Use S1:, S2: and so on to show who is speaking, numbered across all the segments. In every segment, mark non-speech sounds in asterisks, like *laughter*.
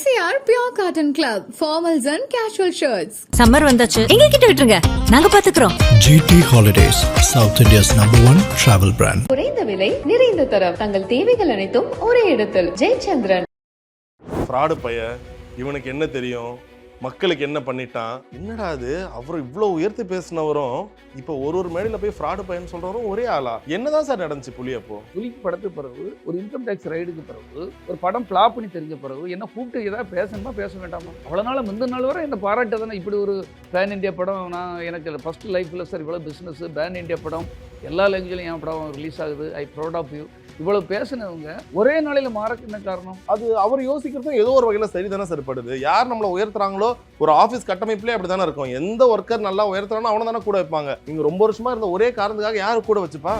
S1: MCR Pure Cotton Club, formals and casual shirts.
S2: Summer வந்தாச்சு. எங்க கிட்ட விட்டுருங்க. நாங்க பாத்துக்கிறோம்.
S3: GT Holidays, South India's number one travel brand.
S4: குறைந்த விலை நிறைந்த தரம். தங்கள் தேவைகள் அனைத்தும் ஒரே இடத்தில். ஜெயச்சந்திரன்.
S5: ஃப்ராடு பைய இவனுக்கு என்ன தெரியும்? மக்களுக்கு என்ன பண்ணிட்டான்? என்னடா அது? அவர் இவ்வளோ உயர்த்தி பேசினவரும் இப்போ ஒரு ஒரு மேடையில் போய் ஃப்ராடு பையன் சொல்றவரும் ஒரே ஆளா? என்னதான் சார் நடந்துச்சு புலி அப்போ?
S6: புலிக்கு படத்துக்கு பிறகு ஒரு இன்கம் டேக்ஸ் ரைடுக்கு பிறகு ஒரு படம் ஃப்ளாப் பண்ணி தெரிஞ்ச பிறகு என்ன கூப்பிட்டு ஏதாவது பேசணுமா பேச வேண்டாமா? அவ்வளோ நாள் முந்தின நாள் வரை என்ன பாராட்டு தானே? இப்படி ஒரு பேன் இந்தியா படம் நான் எனக்கு ஃபஸ்ட் லைஃப்பில் சார் இவ்வளோ பிஸ்னஸ் பேன் இந்தியா படம் எல்லா லாங்குவேஜ்லையும் என் படம் ரிலீஸ் ஆகுது. ஐ ப்ரௌட் ஆஃப் யூ இவ்வளோ பேசினவங்க ஒரே நாளையில் மாறக்கு என்ன காரணம்?
S5: அது அவர் யோசிக்கிறதும் ஏதோ ஒரு வகையில் சரிதானே சரிப்படுது யார் நம்மளை உயர்த்துறாங்களோ ஒரு ஆஃபீஸ் கட்டமைப்புலேயே அப்படி தானே இருக்கும். எந்த ஒர்க்கர் நல்லா உயர்த்துறானோ அவனை தானே கூட வைப்பாங்க. நீங்க ரொம்ப வருஷமா இருந்த ஒரே காரணத்துக்காக யார் கூட வச்சுப்பா?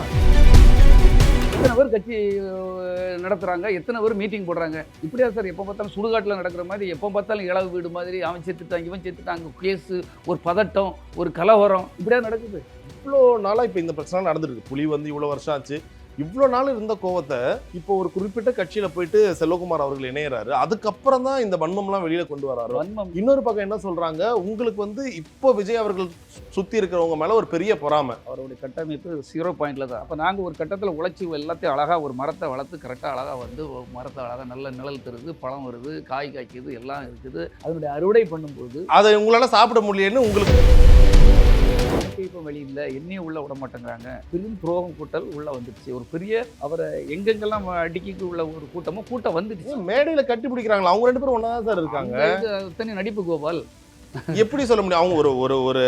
S6: எத்தனை பேர் கட்சி அஹ், நடத்துறாங்க? எத்தனை பேர் மீட்டிங் போடுறாங்க? இப்படியா சார் எப்போ பார்த்தாலும் சுடுகாட்டில் நடக்கிற மாதிரி எப்போ பார்த்தாலும் இளவு வீடு மாதிரி அவன் செத்துட்டான் இவன் செத்துட்டாங்க கேஸு ஒரு பதட்டம் ஒரு கலவரம். இப்படியா நடக்குது?
S5: இவ்வளோ நாளா இப்போ இந்த பிரச்சனை நடந்துட்டு இருக்கு. புலி வந்து இவ்வளோ வருஷம் ஆச்சு. இவ்வளோ நாள் இருந்த கோவத்தை இப்போ ஒரு குறிப்பிட்ட கட்சியில போயிட்டு செல்வகுமார் அவர்கள் இணையறாரு. அதுக்கப்புறம் தான் இந்த வன்மம்லாம் வெளியில கொண்டு வராரு. இன்னொரு பக்கம் என்ன சொல்றாங்க? உங்களுக்கு வந்து இப்போ விஜய் அவர்கள் சுத்தி இருக்கிறவங்க மேல ஒரு பெரிய பொறாமை.
S6: அவருடைய கட்டமைப்பு ஜீரோ பாயிண்ட்ல தான். அப்போ நாங்கள் ஒரு கட்டத்தில் உழைச்சி எல்லாத்தையும் அழகாக ஒரு மரத்தை வளர்த்து கரெக்டாக அழகாக வந்து மரத்தை அழகாக நல்ல நிழல் தருது பழம் வருது காய் காய்க்குது எல்லாம் இருக்குது. அதனுடைய அறுவடை பண்ணும்போது
S5: அதை உங்களால சாப்பிட முடியலன்னு உங்களுக்கு
S6: வழி இல்லை என்னையும் உள்ள விட மாட்டேங்கிறாங்க. பெரும் துரோகம் கூட்டல் உள்ள வந்துடுச்சு. ஒரு பெரிய அவரை எங்கெங்கெல்லாம் அடிக்கிக்கு உள்ள ஒரு கூட்டமும் கூட்டம் வந்துடுச்சு.
S5: மேடையில கட்டி பிடிக்கிறாங்களா? அவங்க ரெண்டு பேரும் ஒன்னா தான் சார் இருக்காங்க.
S6: தனி நடிப்பு கோபால்.
S5: எப்படி சொல்ல முடியும்? அவங்க ஒரு ஒரு ஒரு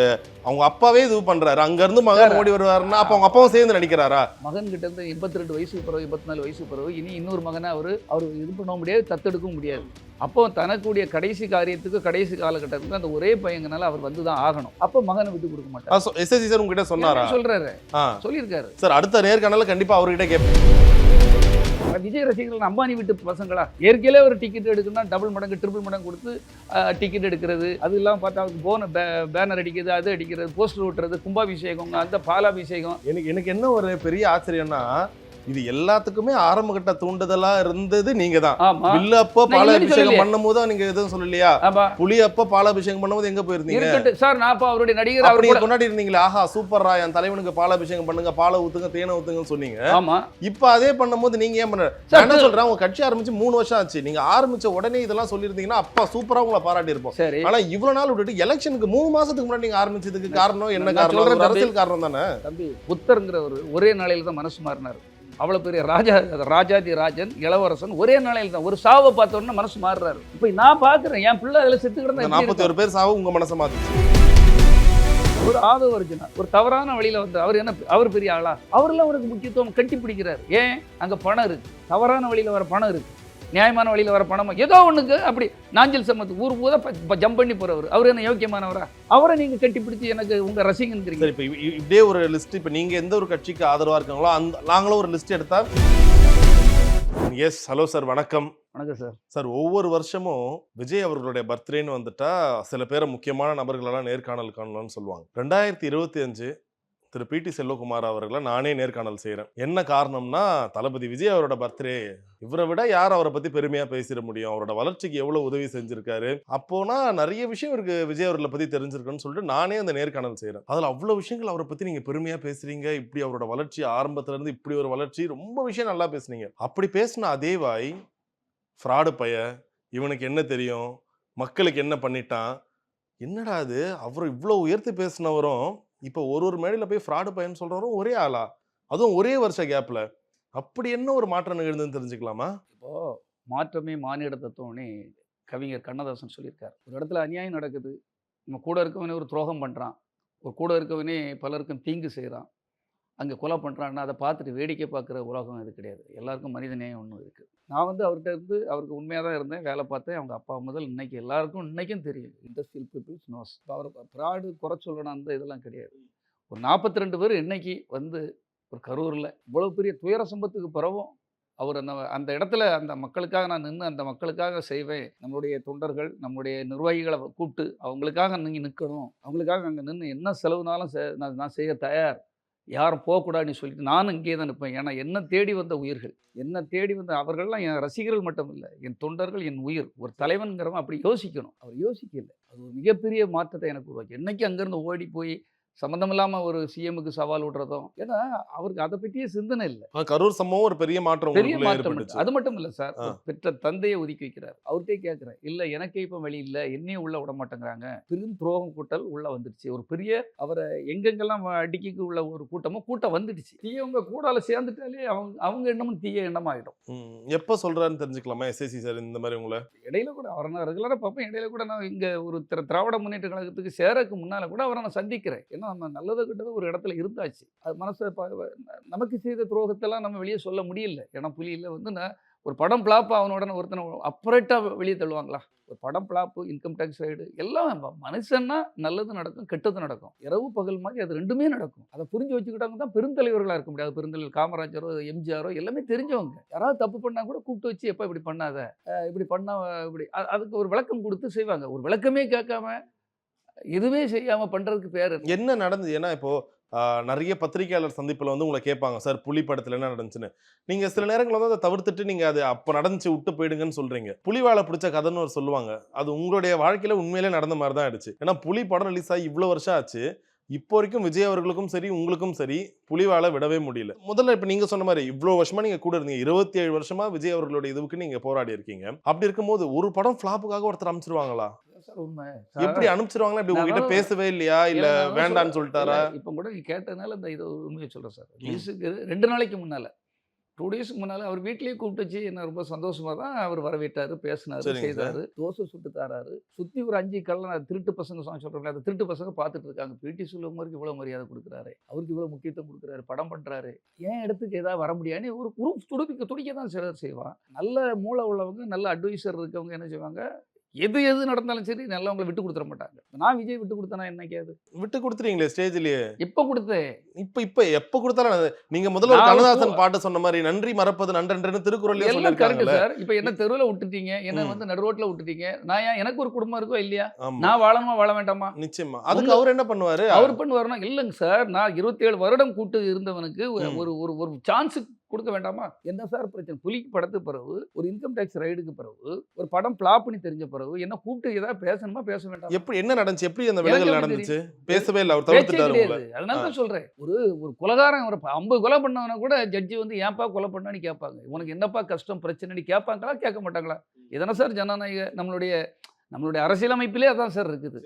S5: அவங்க அப்பாவே இது பண்றாரு. அங்க இருந்து மகன் ஓடி வருவாருன்னா அப்ப அவங்க அப்பாவும் சேர்ந்து நடிக்கிறாரா?
S6: மகன் கிட்ட இருந்து எண்பத்தி ரெண்டு வயசுக்கு பிறகு எண்பத்தி நாலு வயசுக்கு பிறகு இனி இன்னொரு மகனை அவர் அவர் இது பண்ண முடியாது தத்தெடுக்கவும் முடியாது. அப்போ தனக்குடைய கடைசி காரியத்துக்கு கடைசி காலகட்டத்துக்கு அந்த ஒரே பையங்கனால அவர் வந்து தான் ஆகணும். அப்போ மகனை விட்டு கொடுக்க மாட்டார்.
S5: எஸ்எஸ்சி சார் உங்ககிட்ட சொன்னாரா?
S6: சொல்றாரு. சொல்லியிருக்காரு.
S5: சார் அடுத்த நேர்காணல கண்டிப்பா அவர்கிட்ட கேட்பேன்
S6: விஜய் ரசிகர்கள் அம்பானி வீட்டு பசங்களா? ஏற்கனவே ஒரு டிக்கெட் எடுக்கணும்னா டபுள் மடங்கு ட்ரிபிள் மடங்கு கொடுத்து டிக்கெட் எடுக்கிறது. அது இல்லாமல் பார்த்தா அவருக்கு போன பேனர் அடிக்கிறது அது அடிக்கிறது போஸ்டர் ஓட்டுறது கும்பாபிஷேகம் அந்த பாலாபிஷேகம்.
S5: எனக்கு எனக்கு என்ன ஒரு பெரிய ஆச்சரியம்னா இது எல்லாத்துக்குமே ஆரம்ப கட்ட தூண்டுதலா இருந்தது நீங்க தான் வில்லு அப்போ பாலாபிஷேகம்
S6: சொல்லலையே.
S5: பண்ணும் போது நீங்க எதுவும் சொல்லலையா? புலி அப்போ பாலாபிஷேகம் பண்ணும்போது எங்க போயிருந்தீங்க?
S6: சார் நான் அப்போ அவருடைய நடிகர் அவர்
S5: கொண்டாடி இருந்தீங்களே. ஆஹா சூப்பர்ரா என் தலைவனுக்கு பாலாபிஷேகம் பண்ணுங்க பாலை ஊத்துங்க தேனை ஊத்துங்கன்னு சொன்னீங்க.
S6: ஆமா.
S5: இப்ப அதே பண்ணும்போது நீங்க ஏன் பண்ண என்ன சொல்றேன் உங்க கட்சி ஆரம்பிச்சு மூணு வருஷம் ஆச்சு. நீங்க ஆரம்பிச்ச உடனே இதெல்லாம் சொல்லியிருந்தீங்கன்னா அப்பா சூப்பரா உங்களை பாராட்டி இருப்போம். ஆனா இவ்வளவு நாள் விட்டுட்டு எலெக்ஷனுக்கு மூணு மாசத்துக்கு முன்னாடி நீங்க ஆரம்பிச்சதுக்கு காரணம் என்ன காரணம்? ஒரு. அரசியல் காரணம் தானே?
S6: தம்பி புத்தருங்கிறவர் ஒரே நாளையில தான் மனசு மாறினார். அவ்வளவு பெரிய ராஜா ராஜாதி ராஜன் இளவரசன் ஒரே நாளையில தான். ஒரு சாவை பார்த்த உடனே மனசு மாறுறாரு. இப்போ நான் பாக்குறேன். என் பிள்ளை அதுல செத்து கிடந்தா எப்படி
S5: நாற்பத்தி
S6: இருக்கும்?
S5: ஒரு பேர் சாவு உங்க மனசை மாத்துச்சு.
S6: ஒரு ஆதவ அர்ஜுனா ஒரு தவறான வழியில வந்து அவர் என்ன அவர் பெரிய ஆளா? அவரெல்லாம் அவருக்கு முக்கியத்துவம் கட்டி பிடிக்கிறார் ஏன்? அங்க பணம் இருக்கு. தவறான வழியில வர பணம் இருக்கு. நியாயமான வழியில வர பணம் ஏதோ ஒண்ணுக்கு அப்படி நாஞ்சில் சம்மத்து ஊர் பூதா ஜம்ப் பண்ணி போறவர். அவர் என்ன யோக்கியமானவரா? அவரை நீங்க கட்டி பிடிச்சி எனக்கு உங்க ரசிகன்கிறீங்க.
S5: சரி இப்ப இப்படியே ஒரு லிஸ்ட் இப்ப நீங்க எந்த ஒரு கட்சிக்கு ஆதரவா இருக்காங்களோ அந்த நாங்களும் ஒரு லிஸ்ட் எடுத்தா எஸ் ஹலோ சார் வணக்கம்.
S6: வணக்கம் சார்
S5: சார் ஒவ்வொரு வருஷமும் விஜய் அவர்களுடைய பர்த்டேன்னு வந்துட்டா சில பேரை முக்கியமான நபர்களெல்லாம் நேர்காணல் காணலாம்னு சொல்லுவாங்க. ரெண்டாயிரத்தி இருபத்தி அஞ்சு திரு. பிடி செல்வகுமார் அவர்களை நானே நேர்காணல் செய்கிறேன் என்ன காரணம்னா தளபதி விஜய் அவரோட பர்த்டே. இவரை விட யார் அவரை பத்தி பெருமையா பேசிட முடியும்? அவரோட வளர்ச்சிக்கு எவ்வளவு உதவி செஞ்சிருக்காரு? அப்போனா நிறைய விஷயம் இருக்கு விஜய் அவர்களை பத்தி தெரிஞ்சிருக்குன்னு சொல்லிட்டு நானே அந்த நேர்காணல் செய்கிறேன் அதுல அவ்வளவு விஷயங்கள் அவரை பத்தி நீங்க பெருமையா பேசுறீங்க. இப்படி அவரோட வளர்ச்சி ஆரம்பத்துல இருந்து இப்படி ஒரு வளர்ச்சி ரொம்ப விஷயம் நல்லா பேசுனீங்க. அப்படி பேசின அதே வாய் ஃப்ராடு பைய இவனுக்கு என்ன தெரியும்? மக்களுக்கு என்ன பண்ணிட்டான்? என்னடா அது அவர் இவ்வளோ உயர்த்தி பேசினவரும் இப்போ ஒரு ஒரு மேடையில் போய் ஃப்ராடு பையன் சொல்கிறவரும் ஒரே ஆளா? அதுவும் ஒரே வருஷ கேப்பில் அப்படி என்ன ஒரு மாற்றம் நிகழ்ந்ததுன்னு தெரிஞ்சுக்கலாமா?
S6: இப்போ மாற்றமே மானிட தத்துவம்னு கவிஞர் கண்ணதாசன் சொல்லியிருக்கார். ஒரு இடத்துல அநியாயம் நடக்குது. நம்ம கூட இருக்கவனே ஒரு துரோகம் பண்ணுறான் ஒரு கூட இருக்கவனே பலருக்கும் தீங்கு செய்கிறான் அங்கே கொலை பண்ணுறான்னா அதை பார்த்துட்டு வேடிக்கை பார்க்குற உலகம் இது கிடையாது. எல்லாருக்கும் மனித நேயம் ஒன்று இருக்குது நான் வந்து அவர்கிட்ட இருந்து அவருக்கு உண்மையாக தான் இருந்தேன். வேலை பார்த்தேன். அவங்க அப்பா முதல் இன்னைக்கு எல்லாருக்கும் இன்னைக்கும் தெரியும். இண்டஸ்ட்ரியல் பீப்புள்ஸ் நோஸ் இப்போ அவர் ப்ராடு குறை சொல்லணும் அந்த இதெல்லாம் கிடையாது. ஒரு நாற்பத்தி ரெண்டு பேர் இன்னைக்கு வந்து ஒரு கரூரில் இவ்வளோ பெரிய துயர சம்பத்துக்கு பிறவும் அவர் அந்த அந்த இடத்துல அந்த மக்களுக்காக நான் நின்று அந்த மக்களுக்காக செய்வேன். நம்மளுடைய தொண்டர்கள் நம்முடைய நிர்வாகிகளை கூப்பிட்டு அவங்களுக்காக நீங்கள் நிற்கணும் அவங்களுக்காக அங்கே நின்று என்ன செலவுனாலும் செ- நான் நான் செய்ய தயார். யாரும் போகக்கூடாதுன்னு சொல்லிட்டு நானும் இங்கே தான் இருப்பேன் ஏன்னா என்ன தேடி வந்த உயிர்கள் என்ன தேடி வந்த அவர்கள்லாம் என் ரசிகர்கள் மட்டும் இல்லை என் தொண்டர்கள் என் உயிர் ஒரு தலைவன்கிறவன் அப்படி யோசிக்கணும். அவர் யோசிக்கல. அது ஒரு மிகப்பெரிய மாற்றத்தை எனக்கு உருவாக்கி. என்றைக்கு அங்கேருந்து ஓடி போய் சம்மந்தம் இல்லாமல் ஒரு சிஎம்முக்கு சவால் விடுறதும் ஏன்னா அவருக்கு அதை பற்றியே சிந்தனை இல்லை.
S5: கரூர் சம்பவம் ஒரு பெரிய மாற்றம்
S6: பெரிய மாற்றம் அது மட்டும் இல்லை சார். பெற்ற தந்தையை ஒதுக்கி வைக்கிறார். அவர்கிட்டே கேட்குறேன் இல்லை எனக்கே இப்போ வழி இல்லை. என்னையும் உள்ள விட மாட்டேங்கிறாங்க. பெரும் துரோகம் கூட்டல் உள்ள வந்துடுச்சு. ஒரு பெரிய அவரை எங்கெங்கெல்லாம் அடிக்கிக்கு உள்ள ஒரு கூட்டமோ கூட்டம் வந்துடுச்சு. தீயவங்க கூடால சேர்ந்துட்டாலே அவங்க அவங்க எண்ணமும் தீய எண்ணமாயிடும்.
S5: எப்ப சொல்றாருன்னு தெரிஞ்சுக்கலாமா? எஸ்எஸ்சி சார் இந்த மாதிரி உங்களை?
S6: இடையில கூட அவரை நான் ரெகுலராக பார்ப்பேன். இடையில கூட நான் இங்கே ஒரு திர திராவிட முன்னேற்ற கழகத்துக்கு சேரக்கு முன்னால் கூட அவரை நான் சந்திக்கிறேன். ஏன்னா நம்ம நல்லது கிட்டது ஒரு இடத்துல இருந்தாச்சு. அது மனசை நமக்கு செய்த துரோகத்தெல்லாம் நம்ம வெளியே சொல்ல முடியல. ஏன்னா புலியில் வந்து நான் ஒரு படம் பிளாப் அவனோட ஒருத்தனை அப்ரேட்டாக வெளியே தள்ளுவாங்களா? ஒரு படம் பிளாப்பு இன்கம் டேக்ஸ் ரைடு எல்லாம் மனுஷன்னா நல்லது நடக்கும் கெட்டது நடக்கும். இரவு பகல் மாதிரி அது ரெண்டுமே நடக்கும். அதை புரிஞ்சு வச்சுக்கிட்டாங்க தான் பெருந்தலைவர்களாக இருக்க முடியாது. பெருந்தலைவர் காமராஜரோ எம்ஜிஆரோ எல்லாமே தெரிஞ்சவங்க. யாராவது தப்பு பண்ணால் கூட கூப்பிட்டு வச்சு எப்போ இப்படி பண்ணாத? இப்படி பண்ணா இப்படி அதுக்கு ஒரு விளக்கம் கொடுத்து செய்வாங்க. ஒரு விளக்கமே கேட்காம எதுவுமே செய்யாம பண்றதுக்கு பேர் என்ன?
S5: நடந்தது? ஏன்னா இப்போ நிறைய பத்திரிகையாளர் சந்திப்பில் வந்து உங்களை கேட்பாங்க சார் புலி படத்தில் என்ன நடந்துச்சுன்னு? நீங்க சில நேரங்கள் வந்து அதை தவிர்த்துட்டு நீங்கள் அது அப்போ நடந்துச்சு விட்டு போயிடுங்கன்னு சொல்றீங்க. புலிவாலை பிடிச்ச கதைன்னு ஒரு சொல்லுவாங்க. அது உங்களுடைய வாழ்க்கையில் உண்மையிலே நடந்த மாதிரி தான் ஆயிடுச்சு. ஏன்னா புலி படம் ரிலீஸ் ஆகி இவ்வளவு வருஷம் ஆச்சு. இப்போ வரைக்கும் விஜய் அவர்களுக்கும் சரி உங்களுக்கும் சரி புலிவாலை விடவே முடியல. முதல்ல இப்போ நீங்கள் சொன்ன மாதிரி இவ்வளோ வருஷமா நீங்க கூட இருந்தீங்க. இருபத்தி ஏழு வருஷமா விஜய் அவர்களுடைய இதுவுக்கு நீங்கள் போராடி இருக்கீங்க அப்படி இருக்கும்போது ஒரு படம் ஃப்ளாப்புக்காக ஒருத்தர் அமைச்சிருவாங்களா
S6: சார் உண்மை.
S5: எப்படி அனுப்பிச்சிருவாங்களா? இப்படி உங்ககிட்ட பேசவே இல்லையா? இல்ல
S6: சொல்ல-
S5: சொல்லிட்டாரா?
S6: இப்போ கூட நீ கேட்டதுனால இந்த இது உண்மையை சொல்கிறேன் சார். ரிலீஸுக்கு ரெண்டு நாளைக்கு முன்னால் டூ டேஸ்க்கு முன்னால் அவர் வீட்லேயே கூப்பிட்டு வச்சு என்ன ரொம்ப சந்தோஷமாக தான் அவர் வரவேற்றாரு பேசினாரு செய்தாரு. தோசை சுட்டு தராரு. சுற்றி ஒரு அஞ்சு கள்ள திருட்டு பசங்க சாங் சொல்கிறாங்க அந்த திருட்டு பசங்க பார்த்துட்டு இருக்காங்க. பிடி சுலகுமாருக்கு இவ்வளோ மரியாதை கொடுக்குறாரு. அவருக்கு இவ்வளோ முக்கியத்துவம் கொடுக்குறாரு படம் பண்ணுறாரு ஏன் இடத்துக்கு ஏதாவது வர முடியாதுன்னு ஒரு குரூப் துடிக்க துடிக்க தான் சிலர் செய்வான். நல்ல மூளை உள்ளவங்க நல்ல அட்வைசர் இருக்கவங்க என்ன செய்வாங்க? எது எது நடந்தாலும் சரி நல்லவங்களை விட்டு கொடுத்துட மாட்டாங்க. நான் விஜய் விட்டு கொடுத்தனா என்னைக்காவது?
S5: விட்டு கொடுத்துறீங்களே ஸ்டேஜ்லயே?
S6: எப்போ கொடுத்தேன்
S5: இப்ப இப்ப எப்ப கொடுத்தாலும் நீங்க முதல்ல ஒரு கண்ணதாசன்
S6: இப்போ-
S5: பாட்டு சொன்ன மாதிரி நன்றி மறப்பது நன்றென்று திருக்குறள்லயே
S6: எல்லாம் கரெக்ட் சார். இப்போ என்ன தெருவில் விட்டுட்டீங்க என்ன. வந்து நடு ரோட்ல விட்டுட்டீங்க நான் ஏன் எனக்கு ஒரு குடும்பம் இருக்கோ இல்லையா? நான் வாழணுமா வாழ வேண்டாமா?
S5: நிச்சயமா. அதுக்கு அவர் என்ன பண்ணுவாரு?
S6: அவர் பண்ணு வரணும் இல்லைங்க சார். நான் இருபத்தேழு வருடம் கூட்டு இருந்தவனுக்கு ஒரு-. ஒரு ஒரு ஒரு சான்ஸ் கொடுக்க வேண்டாமா? என்ன சார் பிரச்சனை? புலிக்கு படத்துக்கு பிறகு ஒரு இன்கம் டேக்ஸ் ரைடுக்கு பிறகு ஒரு படம் பிளாப்னு தெரிஞ்ச பிறகு என்ன கூப்பிட்டு ஏதாவது பேசணுமா பேச வேண்டாம்?
S5: எப்படி என்ன நடந்துச்சு? எப்படி அந்த விலகல் நடந்துச்சு? பேசவே இல்ல அவர் தவிர்த்துட்டாரு
S6: அதனால தான் சொல்றேன். ஒரு ஒரு கொலகாரன் ஒரு ஐம்பது கொலை பண்ணவன கூட ஜட்ஜி வந்து ஏன்பா கொலை பண்ணான்னு கேட்பாங்க. உனக்கு என்னப்பா கஷ்டம் பிரச்சனைன்னு கேட்பாங்களா கேட்க மாட்டாங்களா? இதனை சார் ஜனநாயக நம்மளுடைய நம்மளுடைய அரசியலமைப்பிலே அதான் சார் இருக்குது.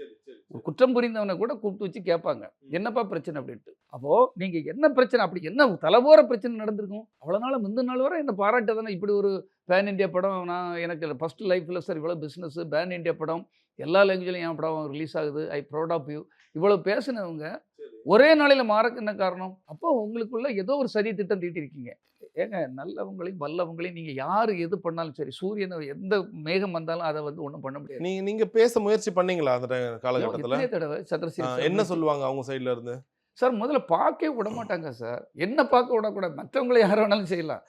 S6: ஒரு குற்றம் புரிந்தவனை கூட கூப்பிட்டு வச்சு கேட்பாங்க. என்னப்பா பிரச்சனை அப்படின்ட்டு. அப்போ நீங்க என்ன பிரச்சனை? அப்படி என்ன தலைவோர பிரச்சனை நடந்திருக்கும்? அவ்வளோ நாள் முந்தின நாள் வரை என்ன பாராட்ட தானே? இப்படி ஒரு பேன் இந்தியா படம் நான் எனக்கு ஃபர்ஸ்ட் லைஃப்பில் சார் இவ்வளோ பிஸ்னஸ் பேன் இந்தியா படம் எல்லா லாங்குவேஜ்லையும் என் படம் ரிலீஸ் ஆகுது. ஐ ப்ரௌட் ஆஃப் யூ இவ்வளோ பேசினவங்க ஒரே நாளையில் மாறக்கு என்ன காரணம்? அப்போ உங்களுக்குள்ள ஏதோ ஒரு சதி திட்டம் தீட்டிருக்கீங்க. ஏங்க நல்லவங்களையும் வல்லவங்களையும் நீங்கள் யார் எது பண்ணாலும் சரி சூரியனை எந்த மேகம் வந்தாலும் அதை வந்து ஒன்றும் பண்ண முடியாது.
S5: நீங்க நீங்க பேச முயற்சி பண்ணீங்களா அந்த காலகட்டத்துல?
S6: தடவை சந்திரசேகர்
S5: என்ன சொல்லுவாங்க அவங்க சைடுல இருந்து?
S6: சார் முதல்ல பார்க்கவே விட மாட்டாங்க சார். என்ன பார்க்க விடக்கூடாது? மற்றவங்களை யார் வேணாலும் செய்யலாம்.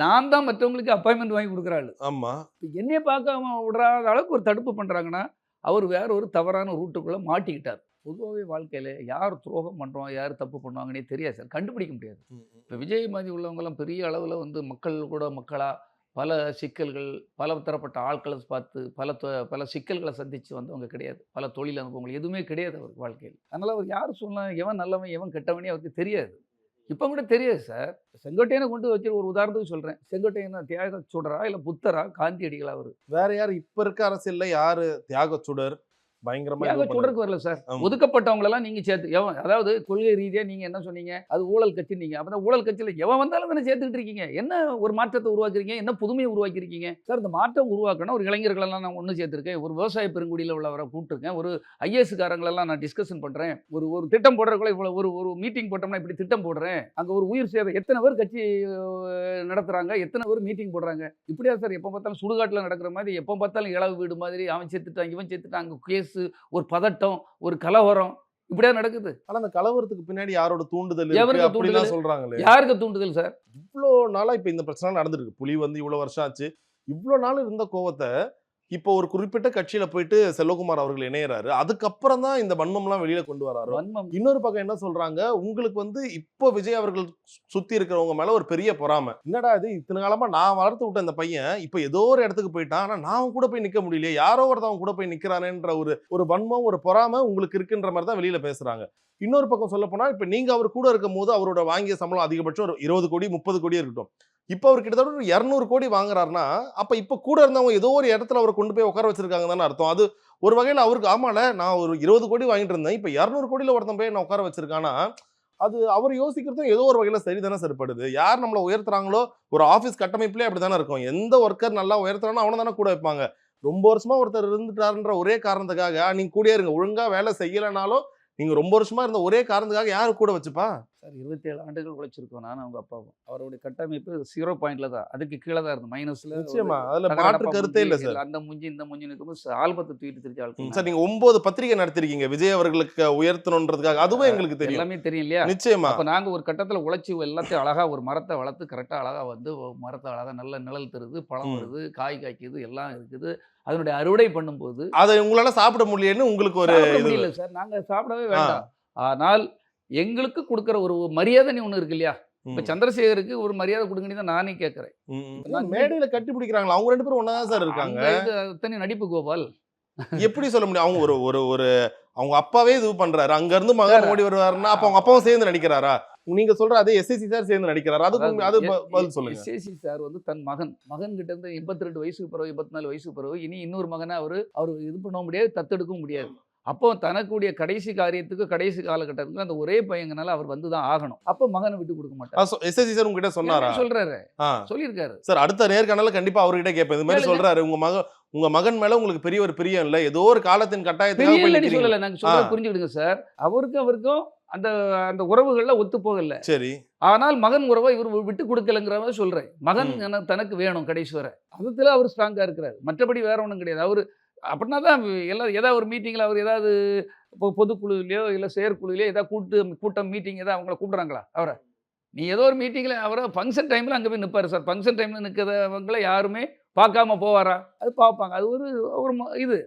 S6: நான் தான் மற்றவங்களுக்கு அப்பாயின்மெண்ட் வாங்கி கொடுக்குற ஆளு.
S5: ஆமா.
S6: இப்போ என்னைய பார்க்காம விடுறாத அளவுக்கு ஒரு தடுப்பு பண்ணுறாங்கன்னா அவர் வேற ஒரு தவறான ரூட்டுக்குள்ளே மாட்டிக்கிட்டார். பொதுவாகவே வாழ்க்கையில் யார் துரோகம் பண்ணுறோம் யார் தப்பு பண்ணுவாங்கன்னே தெரியாது சார். கண்டுபிடிக்க முடியாது. இப்போ விஜய் மாதிரி உள்ளவங்கெல்லாம் பெரிய அளவில் வந்து மக்கள் கூட மக்களாக பல சிக்கல்கள் பல தரப்பட்ட ஆட்களை பார்த்து பல தொ- பல சிக்கல்களை சந்தித்து வந்தவங்க கிடையாது. பல தொழில் அனுபவங்கள் எதுவுமே கிடையாது அவருக்கு வாழ்க்கையில். அதனால் அவர் யார் சொன்னால் எவன் நல்லவன் எவன் கெட்டவனே அவருக்கு தெரியாது. இப்போ கூட தெரியாது சார். செங்கோட்டையனை கொண்டு வச்சு ஒரு உதாரணத்துக்கு சொல்கிறேன் செங்கோட்டையனை தியாக சுடரா இல்லை புத்தரா காந்தியடிகளா அவர்?
S5: வேற யார்? இப்போ இருக்க அரசியலில் யார் தியாக சுடர்? பயங்கரமா
S6: தியாக
S5: இது பண்ணாரு?
S6: சுடருக்கு வரல சார். ஒதுக்கப்பட்டவங்களெல்லாம் நீங்க சேர்த்து எவன் அதாவது கொள்கை ரீதியா நீங்க என்ன சொன்னீங்க? அது ஊழல் கட்சி நீங்க. அப்ப அந்த ஊழல் கட்சியில எவன் வந்தாலும் தானே சேர்த்துக்கிட்டு இருக்கீங்க? என்ன ஒரு மாற்றத்தை உருவாக்கிருக்கீங்க என்ன புதுமையை உருவாக்கியிருக்கீங்க? சார் இந்த மாற்றம் உருவாக்கணும் ஒரு இளைஞர்களெல்லாம் நான் ஒன்று சேர்த்திருக்கேன். ஒரு விவசாய பெருங்குடியில் உள்ளவரை கூப்பிட்டுருக்கேன். ஒரு ஐஏஎஸ் காரங்களெல்லாம் நான் டிஸ்கஷன் பண்றேன். ஒரு ஒரு திட்டம் போடுறதுக்குள்ள இவ்வளவு ஒரு ஒரு மீட்டிங் போட்டோம்னா இப்படி திட்டம் போடுறேன். அங்க ஒரு உயிர் சேவை எத்தனை பேர் கட்சி அஹ், நடத்துறாங்க? எத்தனை பேர் மீட்டிங் போடுறாங்க? இப்படியா சார்? எப்போ பார்த்தாலும் சுடுகாட்டில் நடக்கிற மாதிரி எப்போ பார்த்தாலும் இளவு வீடு மாதிரி அவன் சேர்த்துட்டான் இவன் சேர்த்துட்டான் அங்கே கேஸு ஒரு பதட்டம் ஒரு கலவரம் இப்படியா நடக்குது?
S5: ஆனா அந்த கலவரத்துக்கு பின்னாடி யாரோட தூண்டுதல்
S6: எவருக்கு தூண்டுதல்?
S5: சொல்றாங்களே.
S6: யாருக்கு தூண்டுதல் சார்?
S5: இவ்வளோ நாளா இப்ப இந்த பிரச்சனை நடந்திருக்கு. புலி வந்து இவ்வளவு வருஷம் ஆச்சு. இவ்வளோ நாள் இருந்த கோவத்தை இப்போ ஒரு குறிப்பிட்ட கட்சியில போயிட்டு செல்வகுமார் அவர்கள் இணையறாரு. அதுக்கப்புறம் தான் இந்த வன்மம்லாம் வெளியில கொண்டு வராரு? இன்னொரு பக்கம் என்ன சொல்றாங்க? உங்களுக்கு வந்து இப்போ விஜய் அவர்கள் சுத்தி இருக்கிறவங்க மேல ஒரு பெரிய பொறாமை. என்னடா இது? இத்தனை காலமா நான் வளர்த்து விட்ட இந்த பையன் இப்போ ஏதோ ஒரு இடத்துக்கு போயிட்டான். ஆனா நான் கூட போய் நிக்க முடியலையே. யாரோ ஒருத்தவன் கூட போய் நிக்கிறானேன்ற ஒரு ஒரு வன்மம் ஒரு பொறாமை உங்களுக்கு இருக்குன்ற மாதிரி தான் வெளியில பேசுறாங்க. இன்னொரு பக்கம் சொல்ல போனா இப்ப நீங்க அவர் கூட இருக்கும் போது அவரோட வாங்கிய சம்பளம் அதிகபட்சம் ஒரு இருபது கோடி முப்பது கோடி இருக்கட்டும். இப்போ அவர் கிட்டத்தட்ட ஒரு இரநூறு கோடி வாங்குறாருன்னா அப்போ இப்போ கூட இருந்தவங்க ஏதோ ஒரு இடத்துல அவரை கொண்டு போய் உட்கார வச்சிருக்காங்க தானே அர்த்தம். அது ஒரு வகையில் அவருக்கு ஆமால நான் ஒரு இருபது கோடி வாங்கிட்டு இருந்தேன். இப்போ இரநூறு கோடியில் ஒருத்தன் போய் நான் உட்கார வச்சிருக்கானா அது அவர் யோசிக்கிறதும் ஏதோ ஒரு வகையில் சரிதானே சரிப்படுது யார் நம்மளை உயர்த்துறாங்களோ ஒரு ஆஃபீஸ் கட்டமைப்புலேயே அப்படி தானே இருக்கும். எந்த ஒர்க்கர் நல்லா உயர்த்துறானோ அவனை தானே கூட வைப்பாங்க. ரொம்ப வருஷமா ஒருத்தர் இருந்துட்டாருன்ற ஒரே காரணத்துக்காக நீங்கள் கூடியே கூடயே இருங்க. ஒழுங்காக வேலை செய்யலைனாலும் நீங்கள் ரொம்ப வருஷமா இருந்த ஒரே காரணத்துக்காக யார் கூட வச்சுப்பா?
S6: சார் இருபத்தேழு ஆண்டுகள் உழைச்சிருக்கோம் நானும் அவங்க அப்பாவும். அவருடைய கட்டமைப்பு ஜீரோ பாயிண்ட்ல தான். அதுக்கு கீழே தான் இருந்து மைனஸ்ல
S5: நிச்சயமா அதுல மாற்று கருத்தே இல்ல சார்.
S6: அந்த முஞ்சி இந்த முஞ்சி நிற்கும்போது ஆல்பத்தை தூக்கிட்டு திருச்சி ஆள்
S5: சார் நீங்க ஒன்பது பத்திரிகை நடத்திருக்கீங்க விஜய் அவர்களுக்கு உயர்த்தணுன்றதுக்காக. அதுவும் எங்களுக்கு தெரியும்.
S6: எல்லாமே தெரியும் இல்லையா?
S5: நிச்சயமா.
S6: அப்ப நாங்க ஒரு கட்டத்துல உழைச்சி எல்லாத்தையும் அழகா ஒரு மரத்தை வளர்த்து கரெக்டா அழகா வந்து மரத்தை அழகா நல்ல நிழல் தருது பழம். வருது காய் காய்க்குது எல்லாம் இருக்குது. அதனுடைய அறுவடை பண்ணும்போது
S5: அதை உங்களால சாப்பிட முடியலன்னு உங்களுக்கு ஒரு
S6: சார். நாங்க சாப்பிடவே வேண்டாம். ஆனால் எங்களுக்கு கொடுக்குற ஒரு மரியாதை ஒண்ணு இருக்கு இல்லையா? இப்ப. சந்திரசேகருக்கு ஒரு மரியாதை கொடுங்கன்னு தான் நானே கேட்கறேன்
S5: மேடையில கட்டி பிடிக்கிறாங்களா அவங்க ரெண்டு பேரும் ஒன்னா சார் இருக்காங்க.
S6: அத்தனை நடிப்பு கோபால்.
S5: எப்படி சொல்ல முடியும்? அவங்க ஒரு ஒரு ஒரு அவங்க அப்பாவே இது பண்றாரு. அங்க இருந்து மகன் ஓடி வருவாருன்னா அப்ப அவங்க அப்பாவும் சேர்ந்து நடிக்கிறாரா? நீங்க சொல்ற அதே எஸ்எஸ்சி சார் சேர்ந்து நடிக்கிறாரு? அதுக்கு அது பதில் சொல்லுங்க.
S6: சேசி சார் வந்து தன் மகன். மகன் கிட்ட இருந்து எண்பத்தி ரெண்டு வயசுக்கு பிறகு எண்பத்தி நாலு வயசுக்கு பிறகு இனி இன்னொரு மகனை அவரு அவர் இது பண்ண முடியாது தத்தெடுக்கவும் முடியாது. அப்போ தனக்குடைய கடைசி காரியத்துக்கு கடைசி காலகட்டத்துக்கு அந்த ஒரே பையங்கனால அவர் வந்து தான் ஆகணும். அப்போ மகனை விட்டு கொடுக்க மாட்டார்.
S5: எஸ்எஸ்சி சார் உங்ககிட்ட சொன்னாரா?
S6: சொல்றாரு. சொல்லியிருக்காரு.
S5: சார் அடுத்த நேர்காணல கண்டிப்பா அவர்கிட்ட கேட்பேன். இது மாதிரி. சொல்றாரு. உங்க மகன் உங்க மகன் மேல உங்களுக்கு பெரிய ஒரு பிரியம் இல்ல. ஏதோ ஒரு காலத்தின் நிக்கிறீங்க.
S6: சொல்லல. நாங்க சொல்ல. புரிஞ்சுக்கிடுங்க சார். அவருக்கும் அவருக்கும் அந்த அந்த உறவுகள்ல ஒத்து போகல.
S5: சரி.
S6: ஆனால் மகன் உறவை இவர் விட்டு கொடுக்கலங்கிற மாதிரி சொல்றேன். மகன் தனக்கு வேணும் கடைசி வரை. அதுல அவர் ஸ்ட்ராங்கா இருக்கிறார். மற்றபடி வேற ஒன்றும் கிடையாது. அவர் அப்படின்னா தான் எல்லாம் ஏதாவது ஒரு மீட்டிங்கில் அவர் ஏதாவது இப்போ பொதுக்குழுலையோ இல்லை செயற்குழுலையோ ஏதாவது கூட்டு கூட்டம் மீட்டிங் ஏதாவது அவங்கள கூப்பிடுறாங்களா? அவரை. நீ ஏதோ ஒரு மீட்டிங்கில் அவரை ஃபங்க்ஷன் டைமில் அங்கே போய் நிற்பார் சார். ஃபங்க்ஷன் டைமில் நிற்கிறவங்கள யாருமே பார்க்காம போவாரா? அது பார்ப்பாங்க. அது ஒரு ஒரு இது.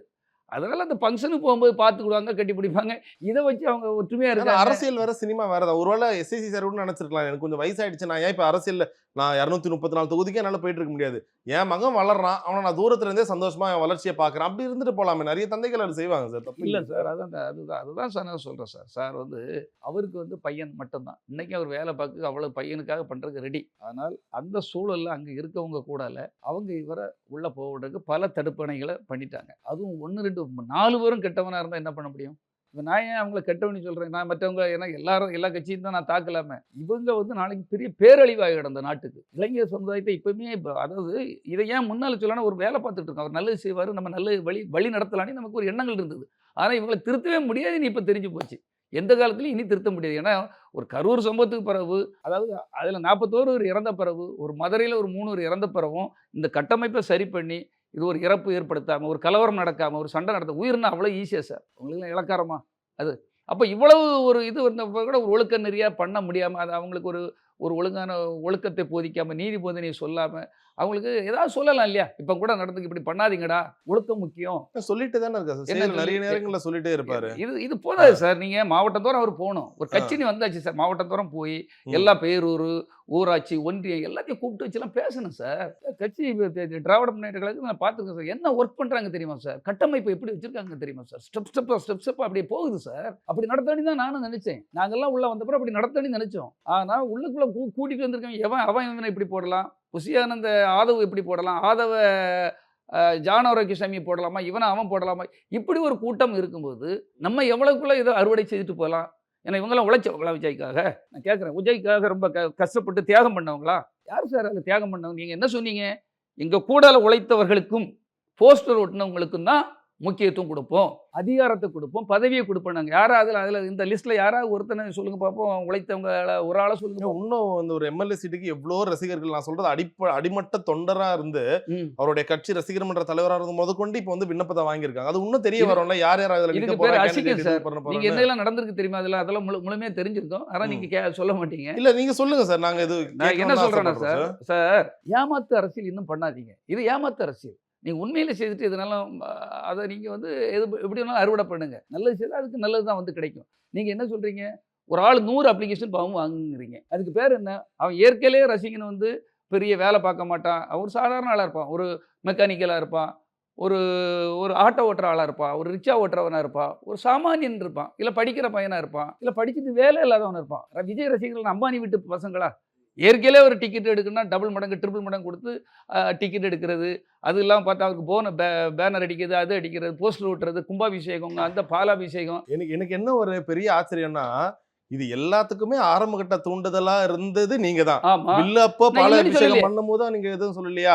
S6: அதனால அந்த ஃபங்க்ஷனுக்கு போகும்போது பார்த்துக்கிடுவாங்க கட்டி பிடிப்பாங்க இதை வச்சு அவங்க ஒற்றுமையாக இருக்காங்க.
S5: அரசியல் வேற சினிமா வேற. தான் ஒருவேளை எஸ்எஸ்சி சார் கூட நினைச்சிருக்கலாம். எனக்கு கொஞ்சம் வயசாயிடுச்சு நான் ஏன் இப்ப அரசியல்ல நான் இரநூத்தி முப்பத்தி நாலு தொகுதிக்கு என்னால போயிட்டு இருக்க முடியாது. என் மகன் வளர்றான். அவனை நான் தூரத்துல இருந்தே சந்தோஷமா என் வளர்ச்சியை பாக்குறேன் அப்படி இருந்துட்டு போலாமே. நிறைய தந்தைகள் அது செய்வாங்க சார். தப்பு
S6: இல்லை சார். அதான் அந்த- அதுதான் அதுதான் சார் நான் சொல்கிறேன் சார். சார் வந்து அவருக்கு வந்து பையன் மட்டும்தான். இன்னைக்கு அவர் வேலை பார்க்க அவ்வளோ பையனுக்காக பண்ணுறதுக்கு ரெடி ஆனால் அந்த சூழலில் அங்கே இருக்கவங்க கூடால அவங்க இவரை உள்ளே போவதற்கு பல தடுப்பணைகளை பண்ணிட்டாங்க. அதுவும் ஒன்று ரெண்டு நாலு பேரும் கெட்டவனாக இருந்தால் என்ன பண்ண முடியும்? இப்போ நான் ஏன் அவங்கள கெட்டவனு சொல்கிறேன் நான் மற்றவங்க ஏன்னா எல்லாரும் எல்லா கட்சியும் தான் நான் தாக்கலாமே? இவங்க வந்து நாளைக்கு பெரிய பேரழிவாக கிடந்த நாட்டுக்கு. இளைஞர் சமுதாயத்தை இப்போவுமே இப்போ அதாவது இதை ஏன் முன்னால் சொல்லணும் ஒரு வேலை பார்த்துட்டு இருக்கோம். அவர் நல்லது செய்வார் நம்ம நல்ல வழி வழி நடத்தலான்னு நமக்கு ஒரு எண்ணங்கள் இருந்தது. ஆனால் இவங்களை திருத்தவே முடியாதுன்னு இப்போ தெரிஞ்சு போச்சு. எந்த காலத்துலையும் இனி திருத்த முடியாது. ஏன்னா ஒரு கரூர் சம்பவத்துக்கு பிறகு அதாவது அதில் நாற்பத்தோரு ஒரு இறந்த பிறகு ஒரு மதுரையில் ஒரு மூணு ஒரு இறந்த பிறகும் இந்த கட்டமைப்பை சரி பண்ணி இது ஒரு இறப்பு ஏற்படுத்தாமல் ஒரு கலவரம் நடக்காமல் ஒரு சண்டை நடத்த உயிர்னா அவ்வளோ ஈஸியாக சார் உங்களுக்குலாம் இலக்காரமா அது. அப்போ இவ்வளவு ஒரு இது இருந்தப்போ கூட ஒரு ஒழுக்க நெறியாக பண்ண முடியாமல் அது அவங்களுக்கு ஒரு ஒரு ஒழுங்கான ஒழுக்கத்தை போதிக்காமல் நீதி போதனையை சொல்லாமல் அவங்களுக்கு ஏதாவது சொல்லலாம் இல்லையா? இப்போ கூட நடந்துக்கு இப்படி பண்ணாதீங்கடா ஒழுக்கம் முக்கியம்.
S5: சொல்லிட்டு தானே இருக்கா நிறைய நேரங்கள்ல சொல்லிட்டே இருப்பாரு.
S6: இது இது போதாது சார் நீங்க மாவட்டத்தோறும் அவர் போகணும். ஒரு கட்சினி வந்தாச்சு சார் மாவட்டத்தோறும் போய். எல்லா பேரூர் ஊராட்சி ஒன்றியம் எல்லாத்தையும் கூப்பிட்டு வச்சுலாம் பேசணும் சார். கட்சி திராவிட முன்னேற்ற கழகத்தில் நான் பார்த்துருக்கேன் சார். என்ன ஒர்க் பண்ணுறாங்க தெரியுமா சார்? கட்டமைப்பு எப்படி வச்சுருக்காங்க தெரியுமா சார்? ஸ்டெப் ஸ்டெப்பாக ஸ்டெப் ஸ்டெப் அப்படியே போகுது சார். அப்படி நடத்தாடி தான் நானும் நினச்சேன். நாங்கள்லாம் உள்ளே வந்தப்பறம் அப்படி நடத்தணும் நினச்சோம். ஆனால் உள்ளுக்குள்ளே கூ- கூட்டிகிட்டு வந்திருக்கேன் எவன்? அவன் இவனை இப்படி போடலாம்? புசியானந்த ஆதவ் எப்படி போடலாம்? ஆதவ அஹ், ஜான் போடலாமா? இவனை அவன் போடலாமா? இப்படி ஒரு கூட்டம் இருக்கும்போது நம்ம எவ்வளோக்குள்ளே இதை அறுவடை செய்துட்டு போகலாம்? ஏன்னா இவங்கெல்லாம் உழைச்சவங்களா விஜய்க்காக. நான் கேட்குறேன் விஜய்க்காக ரொம்ப க கஷ்டப்பட்டு தியாகம் பண்ணவங்களா? யார் சார் அதில் தியாகம் பண்ணவங்க? நீங்கள் என்ன சொன்னீங்க? எங்கள் கூடால உழைத்தவர்களுக்கும் போஸ்டர் ஒட்டினவங்களுக்கும் தான் முக்கியத்துவம் கொடுப்போம் அதிகாரத்தை கொடுப்போம் பதவியை கொடுப்போம் நாங்கள் யாரா அதில் அதில் இந்த லிஸ்ட்டில் யாராவது ஒருத்தனை சொல்லுங்க பார்ப்போம் உழைத்தவங்க ஒரு ஆளை சொல்லுங்க.
S5: இன்னும் வந்து ஒரு எம்எல்ஏ சீட்டுக்கு எவ்வளோ ரசிகர்கள் நான் சொல்றது அடிப்ப அடிமட்ட தொண்டரா இருந்து. அவருடைய கட்சி ரசிகர் மன்ற தலைவரா இருந்து முத கொண்டு இப்ப வந்து விண்ணப்பத்தை வாங்கியிருக்காங்க. அது இன்னும் தெரிய வரும்ல யார் யார் அதுல
S6: இதுக்கு பேர்
S5: candidate
S6: சார்.
S5: இது பண்ண
S6: நீங்க
S5: போறான்னு.
S6: என்னெல்லாம் நடந்திருக்கு தெரியுமா அதெல்லாம் அதெல்லாம் முழு முழுமையாக தெரிஞ்சிருக்கும். ஆனால் நீங்கள் கே சொல்ல மாட்டீங்க.
S5: இல்ல நீங்க சொல்லுங்க சார். நாங்க இது
S6: நான் என்ன
S5: ஆசைப்படுறோம்
S6: சார். சார் ஏமாத்து அரசியல் இன்னும் பண்ணாதீங்க. இது ஏமாத்து அரசியல். நீங்கள் உண்மையில் செய்துட்டு இதனால அதை நீங்கள் வந்து எது எப்படி வேணாலும் அறுவடை பண்ணுங்கள் நல்லது செய்தால் அதுக்கு நல்லது தான் வந்து கிடைக்கும். நீங்கள் என்ன சொல்கிறீங்க ஒரு ஆள் நூறு அப்ளிகேஷன் பாவம் வாங்குங்கிறீங்க. அதுக்கு பேர் என்ன? அவன் இயற்கையிலே ரசிகன் வந்து பெரிய வேலை பார்க்க மாட்டான். அவர் ஒரு சாதாரண ஆளாக இருப்பான். ஒரு மெக்கானிக்கலாக இருப்பான். ஒரு ஒரு ஆட்டோ ஓட்டுற ஆளாக இருப்பான். ஒரு ரிக்ஷா ஓட்டுறவனாக இருப்பான். ஒரு சாமானியன் இருப்பான். இல்லை படிக்கிற பையனாக இருப்பான். இல்லை படிச்சுட்டு வேலை இல்லாதவன் இருப்பான். விஜய் ரசிகர்கள் அம்பானி வீட்டு பசங்களா? ஏற்கனவே ஒரு டிக்கெட் எடுக்கணும்னா டபுள் மடங்கு ட்ரிபிள் மடங்கு கொடுத்து டிக்கெட் எடுக்கிறது. அது இல்லாமல் பார்த்தா அவருக்கு போன பே பேனர் அடிக்கிறது அது அடிக்கிறது போஸ்டர் ஓட்டுறது கும்பாபிஷேகம் அந்த பாலாபிஷேகம்.
S5: எனக்கு எனக்கு என்ன ஒரு பெரிய ஆச்சரியம்னா இது எல்லாத்துக்குமே ஆரம்ப கட்ட தூண்டுதலா இருந்தது நீங்க தான் வில்லு அப்போ பாலாபிஷேகம். பண்ணும்போது நீங்க எதுவும் சொல்லலையா?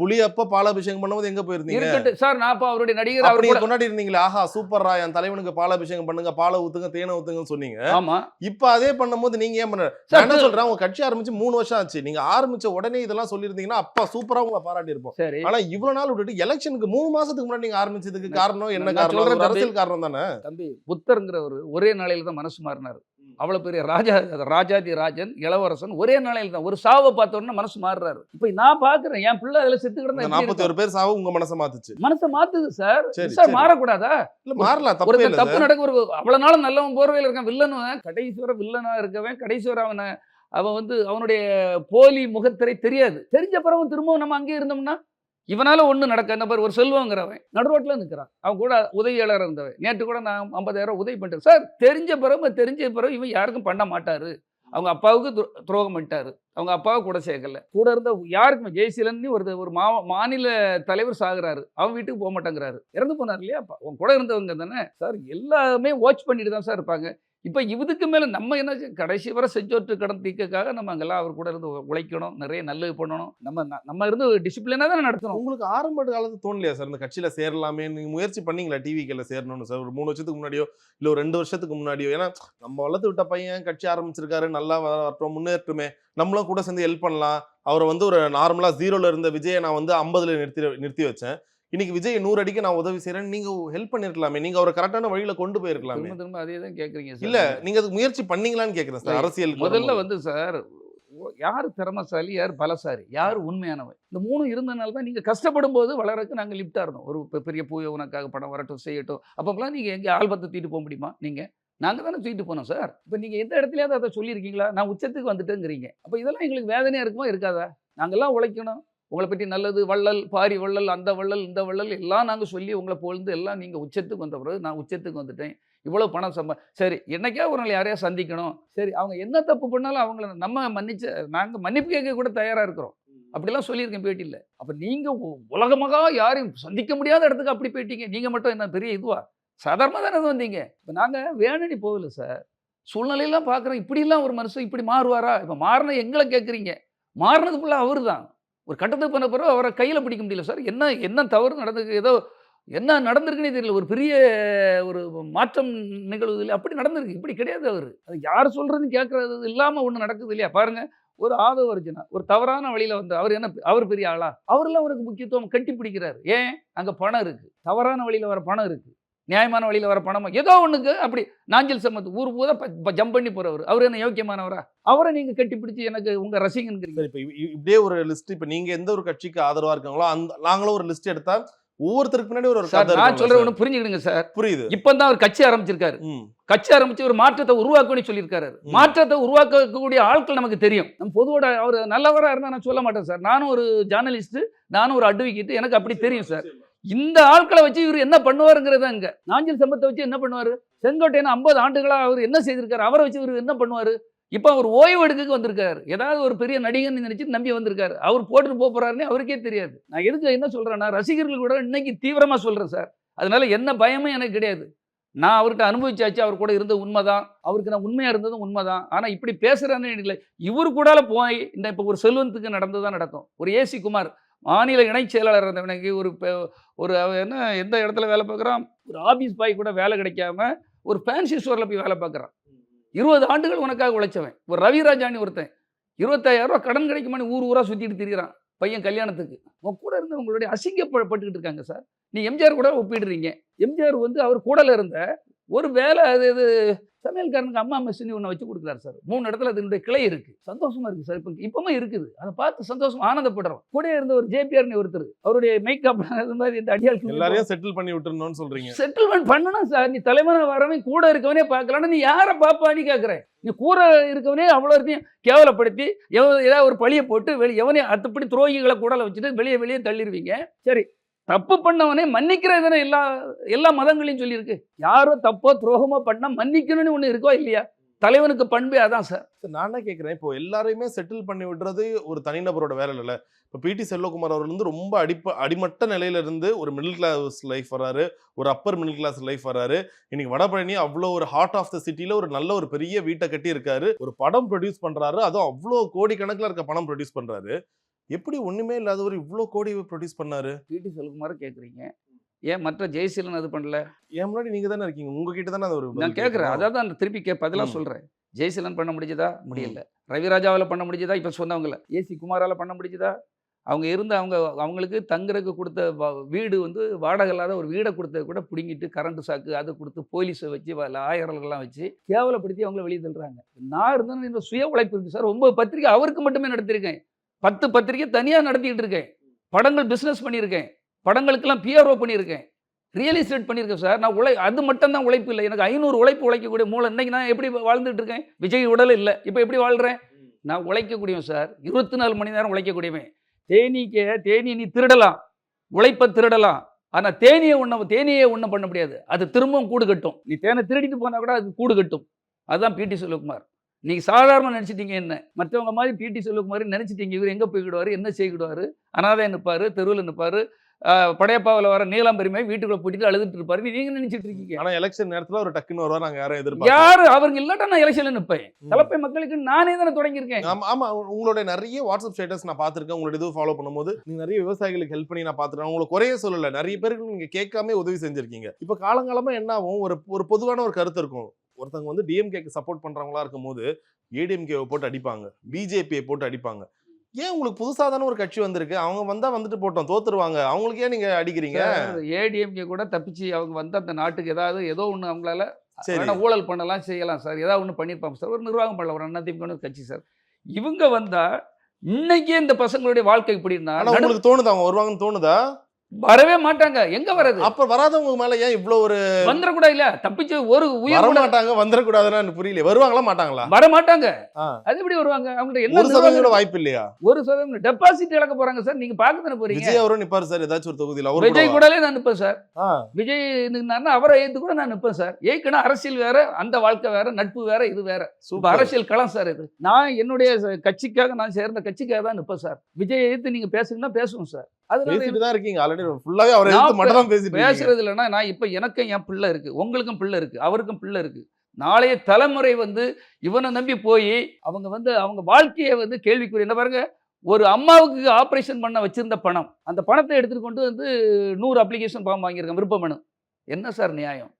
S5: புலி அப்போ பாலாபிஷேகம் பண்ணும்போது எங்க போயிருந்தீங்க?
S6: சார் நான் அப்போ அவருடைய நடிகர் அவர்
S5: கொண்டாடி இருந்தீங்களே. ஆஹா சூப்பர்ரா. என் தலைவனுக்கு பாலாபிஷேகம் பண்ணுங்க. பாலை ஊத்துங்க தேனை ஊத்துங்கன்னு சொன்னீங்க.
S6: ஆமாம்
S5: இப்ப அதே பண்ணும்போது நீங்க ஏன் பண்ண என்ன சொல்றேன்? உங்க கட்சி ஆரம்பிச்சு மூணு வருஷம் ஆச்சு. நீங்க ஆரம்பிச்ச உடனே இதெல்லாம் சொல்லியிருந்தீங்கன்னா அப்பா சூப்பரா உங்களை பாராட்டி இருப்போம். ஆனா இவ்வளவு நாள் விட்டுட்டு எலெக்ஷனுக்கு மூணு மாசத்துக்கு முன்னாடி நீங்க ஆரம்பிச்சதுக்கு காரணம் என்ன காரணம்? ஒரு. அரசியல் காரணம் தானே?
S6: தம்பி புத்தருங்கிறவர் ஒரே நாளையில தான் மனசு மாறினார். அவ்வளவு பெரிய ராஜா ராஜாதி ராஜன் இளவரசன் ஒரே நாளையில தான். ஒரு சாவை பார்த்த உடனே மனசு மாறுறாரு. இப்போ நான் பாக்குறேன் என் பிள்ளை அதுல செத்து கிடந்தா
S5: இந்த
S6: எப்படி
S5: நாற்பத்தி ஒரு
S6: இருக்கும்?
S5: பேர் சாவு உங்க மனசை மாத்துச்சு.
S6: மனசை மாத்துது சார்.
S5: சரி.
S6: மாறக்கூடாதா?
S5: இல்ல மாறலாம். இல்ல
S6: தப்பு. நடக்க ஒரு அவ்வளவு நாளும் நல்லவன் போர்வையில் இருக்கான் வில்லனுவன் கடைசி வரை வில்லனா இருக்கவன் கடைசி வரை அவனை அவன் வந்து அவனுடைய போலி முகத்திரை தெரியாது. தெரிஞ்ச பிறகு திரும்பவும் நம்ம அங்கேயே இருந்தோம்னா? இவனால் ஒன்றும் நடக்க என்ன பாரு ஒரு செல்வங்கிறவன் நடுரோட்டில் நிற்கிறான் அவன் கூட உதவியாளர் இருந்தவன். நேற்று கூட நான் ஐம்பதாயிரம் உதவி பண்ணிட்டேன். சார் தெரிஞ்ச பிறகு தெரிஞ்ச பிறகு இவன் யாருக்கும் பண்ண மாட்டார். அவங்க அப்பாவுக்கு துரோ- துரோகம் பண்ணிட்டாரு. அவங்க அப்பாவை கூட சேர்க்கல. கூட இருந்த யாருக்குமே ஜெயசீலன் ஒரு ஒரு மா மாநில தலைவர் சாகுறாரு. அவன் வீட்டுக்கு போக மாட்டேங்கிறாரு. இறந்து போனார் இல்லையா அப்பா? அவன் கூட இருந்தவங்க தானே? சார் எல்லாமே வாட்ச் பண்ணிட்டு தான் சார் இருப்பாங்க. இப்போ இதுக்கு மேலே நம்ம என்ன கடைசி வரை செஞ்சோற்று கடன் தீர்க்கக்காக நம்ம அங்கெல்லாம் அவர் கூட இருந்து உழைக்கணும் நிறைய நல்லது பண்ணணும். நம்ம நம்ம இருந்து டிசிப்ளினாக தானே நடத்தணும்.
S5: உங்களுக்கு ஆரம்ப காலத்து தோணலையா சார் இந்த கட்சியில் சேரலாமே? நீங்கள் முயற்சி பண்ணீங்களா டிவிக்கில சேரணும்னு சார்? ஒரு மூணு வருஷத்துக்கு முன்னாடியோ இல்லை ஒரு ரெண்டு வருஷத்துக்கு முன்னாடியோ? ஏன்னா நம்ம வளர்த்து விட்ட பையன் கட்சி ஆரம்பிச்சிருக்காரு நல்லா வரட்டும் முன்னேற்றுமே நம்மளும் கூட சேர்ந்து ஹெல்ப் பண்ணலாம். அவரை வந்து ஒரு நார்மலாக ஜீரோவில் இருந்த விஜயை நான் வந்து ஐம்பதுல நிறுத்தி நிறுத்தி வச்சேன். இன்னைக்கு விஜய் நூறு அடிக்கு நான் உதவி செய்றேன் நீங்க ஹெல்ப் பண்ணிருக்கலாமே. நீங்க அவரை கரெக்டான வழியில கொண்டு போயிருக்கலாமே.
S6: திரும்ப திரும்ப அதே தான் கேட்குறீங்க
S5: இல்ல நீங்க அதுக்கு முயற்சி பண்ணீங்களான்னு கேக்குறேன் சார் அரசியல்
S6: முதல்ல வந்து சார் யார் திறமசாலி யார் பலசாரி யார் உண்மையானவன்? இந்த மூணு இருந்தனால தான் நீங்கள் கஷ்டப்படும் போது வளரக்கு நாங்கள் லிஃப்டாக இருந்தோம். ஒரு பெரிய பூ உனக்காக படம் வரட்டும் செய்யட்டும். அப்போலாம் நீங்கள் எங்கே ஆல்பத்தை தூக்கிட்டு போக முடியுமா? நீங்கள் நாங்கள் தானே தூக்கிட்டு போனோம் சார். இப்போ நீங்கள் எந்த இடத்துலயாவது அதை சொல்லியிருக்கீங்களா? நான் உச்சத்துக்கு வந்துட்டேங்கிறீங்க. அப்போ இதெல்லாம் எங்களுக்கு வேதனையாக இருக்குமா? இருக்காதா? நாங்கள்லாம் உழைக்கணும். உங்களை பற்றி நல்லது வள்ளல் பாரி வள்ளல் அந்த வள்ளல் இந்த வள்ளல் எல்லாம் நாங்கள் சொல்லி உங்களை புகழ்ந்து எல்லாம் நீங்கள் உச்சத்துக்கு வந்த பிறகு நான் உச்சத்துக்கு வந்துட்டேன். இவ்வளோ பணம் சம்பா சரி என்னைக்கா ஒரு நாள் யாரையா சந்திக்கணும்? சரி அவங்க என்ன தப்பு பண்ணாலும் அவங்கள நம்ம மன்னிச்ச நாங்கள் மன்னிப்பு கேட்க கூட தயாராக இருக்கிறோம். அப்படிலாம் சொல்லியிருக்கேன் பேட்டியில். அப்போ நீங்கள் உலகமாக யாரையும் சந்திக்க முடியாத இடத்துக்கு அப்படி போயிட்டீங்க. நீங்கள் மட்டும் என்ன பெரிய இதுவா? சாதாரணமாக தானே வந்தீங்க? இப்போ நாங்கள் வேணும்னு போகல சார். சூழ்நிலையெல்லாம் பார்க்குறோம் இப்படிலாம் ஒரு மனுஷன் இப்படி மாறுவாரா? இப்போ மாறின எங்களை கேட்குறீங்க மாறினது ஃபுல்லாக அவர் தான் ஒரு கட்டத்துக்கு பண்ண பிறகு அவரை கையில் பிடிக்க முடியல. சார் என்ன என்ன தவறு நடந்தது ஏதோ என்ன நடந்திருக்குன்னே தெரியல. ஒரு பெரிய ஒரு மாற்றம் நிகழ்வுது அப்படி நடந்திருக்கு. இப்படி கிடையாது அவர். அது யார் சொல்கிறதுன்னு கேட்கறது இல்லாமல் ஒன்று நடக்குது இல்லையா? பாருங்கள் ஒரு ஆதவ அர்ஜுனா ஒரு தவறான வழியில் வந்து அவர் என்ன அவர் பெரிய ஆளா? அவரெல்லாம் அவருக்கு முக்கியத்துவம் கட்டி பிடிக்கிறார். ஏன்? அங்கே பணம் இருக்குது தவறான வழியில் வர பணம் இருக்குது நியாயமான வழியில வர பணம் ஏதோ ஒண்ணுக்கு அப்படி நாஞ்சல் சம்மத் ஊர் பூதா ஜம்ப் பண்ணி போறவர். அவர் என்ன யோக்கியமானவரா? அவரை நீங்க கட்டி பிடிச்சி எனக்கு உங்க ரசிகன்கிறீங்க.
S5: சரி, இப்ப இப்படியே ஒரு லிஸ்ட் இப்ப நீங்க எந்த ஒரு கட்சிக்கு ஆதரவா இருக்காங்களோ அந்த நாங்களும் ஒரு லிஸ்ட் எடுத்தா ஒவ்வொருத்தருக்கு பின்னாடி ஒரு
S6: நான்
S5: சார்.
S6: ஒன்று புரிஞ்சுக்கிடுங்க சார்.
S5: புரியுது.
S6: இப்பதான் அவர் கட்சி ஆரம்பிச்சிருக்காரு. கட்சி ஆரம்பிச்சு ஒரு மாற்றத்தை உருவாக்கணும்னு சொல்லியிருக்காரு. மாற்றத்தை உருவாக்கக்கூடிய ஆட்கள் நமக்கு தெரியும். நம்ம பொதுவோட அவர் நல்லவரா இருந்தா நான் சொல்ல மாட்டேன் சார். நானும் ஒரு ஜேர்னலிஸ்ட் நானும் ஒரு அட்வொகேட் எனக்கு அப்படி தெரியும் சார். இந்த ஆட்களை வச்சு இவர் என்ன பண்ணுவாருங்கிறது அங்க. நாஞ்சில் சம்பத்தை வச்சு என்ன பண்ணுவார்? செங்கோட்டையன் ஐம்பது ஆண்டுகளாக அவர் என்ன செய்திருக்காரு? அவரை வச்சு இவர் என்ன பண்ணுவார்? இப்போ அவர் ஓய்வு எடுக்க வந்திருக்காரு. ஏதாவது ஒரு பெரிய நடிகன் நினைச்சு நம்பி வந்திருக்காரு. அவர் போட்டுட்டு போக போறாருன்னு அவருக்கே தெரியாது. நான் எதுக்கு என்ன சொல்கிறேன்னா ரசிகர்கள் கூட இன்னைக்கு தீவிரமாக சொல்கிறேன் சார். அதனால என்ன பயமும் எனக்கு கிடையாது. நான் அவர்கிட்ட அனுபவிச்சாச்சு அவர் கூட இருந்தது உண்மைதான். அவருக்கு நான் உண்மையாக இருந்ததும் உண்மைதான். ஆனால் இப்படி பேசுகிறான்னு இல்லை. இவர் கூட போய் இந்த இப்போ ஒரு செல்வன்த்துக்கு நடந்து தான் நடக்கும். ஒரு ஏசி குமார் மாநில இணைச் செயலாளர் இருந்தவனுக்கு ஒரு ஒரு என்ன எந்த இடத்துல வேலை பார்க்குறான்? ஒரு ஆஃபீஸ் பாய் கூட வேலை கிடைக்காம ஒரு ஃபேன்சி ஸ்டோரில் போய் வேலை பார்க்குறான். இருபது ஆண்டுகள் உனக்காக உழைச்சவன். ஒரு ரவிராஜானி ஒருத்தன். இருபத்தாயிரரூவா கடன் கிடைக்குமான்னு ஊர் ஊராக சுற்றிட்டு திரிகிறான் பையன் கல்யாணத்துக்கு. உன் கூட இருந்தவங்களுடைய அசிங்கப்பட்டுக்கிட்டு இருக்காங்க சார் நீ எம்ஜிஆர் கூட ஒப்பிடுறீங்க. எம்ஜிஆர் வந்து அவர் கூடல இருந்த ஒரு வேலை அது இது சமையல்காரனுக்கு அம்மா மெஷின் ஒன்று வச்சு கொடுக்குறாரு சார். மூணு இடத்துல அதனுடைய கிளை இருக்கு. சந்தோஷமா இருக்கு சார். இப்போ இப்பவும் இருக்குது. அதை பார்த்து சந்தோஷம் ஆனந்தப்படுறோம். கூட இருந்த ஒரு ஜேபிஆர்னு ஒருத்தர் அவருடைய மேக்கப் இது *laughs* மாதிரி இந்த அடியாளுக்கு
S5: எல்லாரையும் செட்டில் பண்ணி விட்டுறணும்னு சொல்றீங்க.
S6: செட்டில்மெண்ட் பண்ணணும் சார். நீ தலைவனா வரவன் கூட இருக்கவனே பார்க்கலாம்னா நீ யாரை பாப்பான்னு கேட்குறேன் நீ கூட இருக்கவனே அவ்வளோ இருக்கையும் கேவலப்படுத்தி எவ ஏதாவது ஒரு பழியை போட்டு வெளியே எவனே அத்துப்படி துரோகிகளை கூடல வச்சுட்டு வெளியே வெளியே தள்ளிடுவீங்க சரி. தப்பு பண்ணவனே மன்னிக்கிற தானே எல்லா எல்லா மதங்களையும் சொல்லியிருக்கு. யாரோ தப்போ துரோகமோ பண்ணா மன்னிக்கணும்னு ஒன்று இருக்கோ இல்லையா? தலைவனுக்கு பண்பே அதான் சார்.
S5: நான் என்ன கேட்குறேன் இப்போ எல்லாரையுமே செட்டில் பண்ணி விடுறது ஒரு தனிநபரோட வேலை இல்லை இப்போ பிடி செல்வகுமார் அவர் வந்து ரொம்ப அடிப்ப அடிமட்ட நிலையில இருந்து ஒரு மிடில் கிளாஸ் லைஃப் வராரு ஒரு அப்பர் மிடில் கிளாஸ் லைஃப் வராரு. இன்னைக்கு வடபழனி அவ்வளோ ஒரு ஹார்ட் ஆஃப் த சிட்டியில் ஒரு நல்ல ஒரு பெரிய வீட்டை கட்டி இருக்காரு ஒரு படம் ப்ரொடியூஸ் பண்ணுறாரு அதுவும் அவ்வளோ கோடிக்கணக்கில் இருக்க படம் ப்ரொடியூஸ் பண்ணுறாரு எப்படி ஒண்ணுமே இல்லாதவர் இவ்வளோ கோடி ப்ரொடியூஸ் பண்ணாரு?
S6: பிடி செல்குமார கேட்குறீங்க ஏன் மற்ற ஜெயசீலன் அது பண்ணல?
S5: என் முன்னாடி நீங்க தானே இருக்கீங்க. உங்ககிட்ட தானே அது ஒரு
S6: நான் கேட்குறேன். அதாவது அந்த திருப்பி கே பதிலாக. சொல்கிறேன் ஜெயசீலன் பண்ண முடிஞ்சதா? முடியல. ரவிராஜாவில் பண்ண முடிஞ்சதா? இப்போ சொன்னவங்கள. ஏசி குமாரால் பண்ண முடிஞ்சதா? அவங்க இருந்த அவங்க அவங்களுக்கு தங்குறதுக்கு கொடுத்த வீடு வந்து வாடகை இல்லாத ஒரு வீடை கொடுத்தது கூட பிடுங்கிட்டு கரண்ட் சாக்கு அதை கொடுத்து போலீஸை வச்சு ஆயிரங்கள்லாம் வச்சு கேவலப்படுத்தி அவங்கள வெளியே தள்ளுறாங்க. நான் இருந்தேன்னு இந்த சுய உழைப்பு இருக்குது சார். ஒன்பது பத்திரிக்கை அவருக்கு மட்டுமே நடத்தியிருக்கேன் பத்து பத்திரிக்கை தனியாக நடத்திக்கிட்டு இருக்கேன். படங்கள் பிஸ்னஸ் பண்ணியிருக்கேன். படங்களுக்கெல்லாம் பிஆர்ஓ பண்ணியிருக்கேன். ரியல் எஸ்டேட் பண்ணியிருக்கேன் சார் நான் உழை அது மட்டும்தான் உழைப்பு இல்லை. எனக்கு ஐநூறு உழைப்பு உழைக்கக்கூடிய மூளை இன்னைக்கு நான் எப்படி வாழ்ந்துட்டு இருக்கேன்? விஜய் உடல் இல்லை. இப்போ எப்படி வாழ்கிறேன் நான் உழைக்கக்கூடியவன் சார் இருபத்தி நாலு மணி நேரம் உழைக்கக்கூடியவன். தேனீக்க தேனி நீ திருடலாம். உழைப்பை திருடலாம். ஆனால் தேனியை ஒன்றும் தேனியை ஒன்றும் பண்ண முடியாது. அது திரும்பவும் கூடு கட்டும். நீ தேனை திருடிட்டு போனால் கூட அது கூடு கட்டும். அதுதான் பிடி சிவகுமார் நீங்கள் சாதாரண நினச்சிட்டீங்க என்ன? மற்றவங்க மாதிரி பிடி செல்வகுமார் நினச்சிட்டீங்க. இவர் எங்கே போய்க்கிடுவார்? என்ன செய்கிடுவார்? அனாதை நிற்பார் தெருவில் நிற்பார் படையப்பாவில் வர நீலாம் பெருமை வீட்டுக்குள்ள போட்டுட்டு அழுதுட்டு இருப்பாரு. நீங்க நினைச்சிட்டு இருக்கீங்க?
S5: ஆனா எலெக்ஷன் நேரத்துல ஒரு டக்குன்னு வருவா நாங்க யாரும் எதிர்பார்க்கல.
S6: யாரு? அவங்க இல்லாட்டா நான் எலெக்ஷன்ல நிற்பேன் தலைப்பை மக்களுக்கு நானே தானே தொடங்கியிருக்கேன்.
S5: ஆமா ஆமா. உங்களோட நிறைய வாட்ஸ்அப் ஸ்டேட்டஸ் நான் பார்த்திருக்கேன். உங்களோட இது ஃபாலோ பண்ணும்போது நீங்க நிறைய விவசாயிகளுக்கு ஹெல்ப் பண்ணி நான் பார்த்துருக்கேன். உங்களை குறைய சொல்லல. நிறைய பேருக்கு நீங்க கேட்காம உதவி செஞ்சிருக்கீங்க. இப்போ காலங்காலமா என்ன ஆகும்? ஒரு ஒரு பொதுவான ஒரு கருத்து இருக்கும். ஒருத்தவங்க வந்து டிஎம்கேக்கு சப்போர்ட் பண்றவங்களா இருக்கும்போது ஏடிஎம்கேவை போட்டு அடிப்பாங்க. பிஜேபியை போட்டு அடிப்பாங்க. ஏன் உங்களுக்கு புதுசா தானே ஒரு கட்சி வந்திருக்கு? அவங்க வந்தா வந்துட்டு போட்டோம் தோத்துருவாங்க. அவங்களுக்கு ஏன் நீங்க அடிக்கிறீங்க?
S6: ஏடிஎம்கே கூட தப்பிச்சு அவங்க வந்து அந்த நாட்டுக்கு ஏதாவது ஏதோ ஒன்று அவங்களால
S5: சரி.
S6: ஊழல் பண்ணலாம் செய்யலாம் சார். ஏதாவது ஒன்று பண்ணியிருப்பாங்க சார். ஒரு நிர்வாகம் பண்ணல ஒரு அண்ணா கட்சி சார். இவங்க வந்தா இன்னைக்கே இந்த பசங்களுடைய வாழ்க்கை இப்படி இருந்தா
S5: உங்களுக்கு தோணுதா? அவங்க வருவாங்கன்னு தோணுதா?
S6: வரவே மாட்டாங்க. எங்க வர்றது?
S5: அப்ப வராதவங்க மேல ஏன் இவ்வளவு ஒரு
S6: வந்துடக்கூட இல்ல தப்பிச்சு ஒரு உயிர்
S5: வர மாட்டாங்க வந்துடக்கூடாதுன்னு புரியல வருவாங்களா மாட்டாங்களா?
S6: வர மாட்டாங்க. அது எப்படி வருவாங்க? அவங்கள்ட்ட என்ன
S5: ஒரு சதவீதம் கூட
S6: நிர்வாகம்?
S5: வாய்ப்பு இல்லையா?
S6: ஒரு சதவீதம். டெபாசிட் இழக்க போறாங்க சார் நீங்க பார்க்க தானே போறீங்க?
S5: விஜய் அவரும் நிப்பாரு சார் ஏதாச்சும் ஒரு தொகுதியில். அவரு
S6: விஜய்
S5: கூட
S6: கூடலே நான் நிற்பேன் சார். விஜய் நின்னாருன்னா அவரை ஏத்து கூட நான் நிற்பேன் சார் ஏற்கனவே அரசியல் வேற அந்த வாழ்க்கை வேற நட்பு வேற இது வேற. அரசியல் களம் சார் இது. நான் என்னுடைய கட்சிக்காக நான் சேர்ந்த கட்சிக்காக தான் நிற்பேன் சார் விஜய் எதிர்த்து நீங்க பேசுங்கன்னா பேசுவோம் சார்
S5: பேசிட்டு தான் இருக்கீங்க. ஆல்ரெடி ஃபுல்லாவே அவரை
S6: நான்
S5: எடுத்து மட்டும் தான் பேசிட்டு இருக்கீங்க.
S6: பேசுறது இல்லைன்னா நான் இப்போ எனக்கும் என் பிள்ளை இருக்கு. உங்களுக்கும் பிள்ளை இருக்கு. அவருக்கும் பிள்ளை இருக்கு. நாளைய தலைமுறை வந்து இவனை நம்பி போய் அவங்க வந்து அவங்க வாழ்க்கையை வந்து கேள்விக்குரிய என்ன பாருங்க ஒரு அம்மாவுக்கு ஆப்ரேஷன் பண்ண வச்சிருந்த பணம். அந்த பணத்தை எடுத்துட்டு கொண்டு வந்து நூறு அப்ளிகேஷன் ஃபார்ம் வாங்கியிருக்கேன். விருப்ப மனு. என்ன சார் நியாயம்?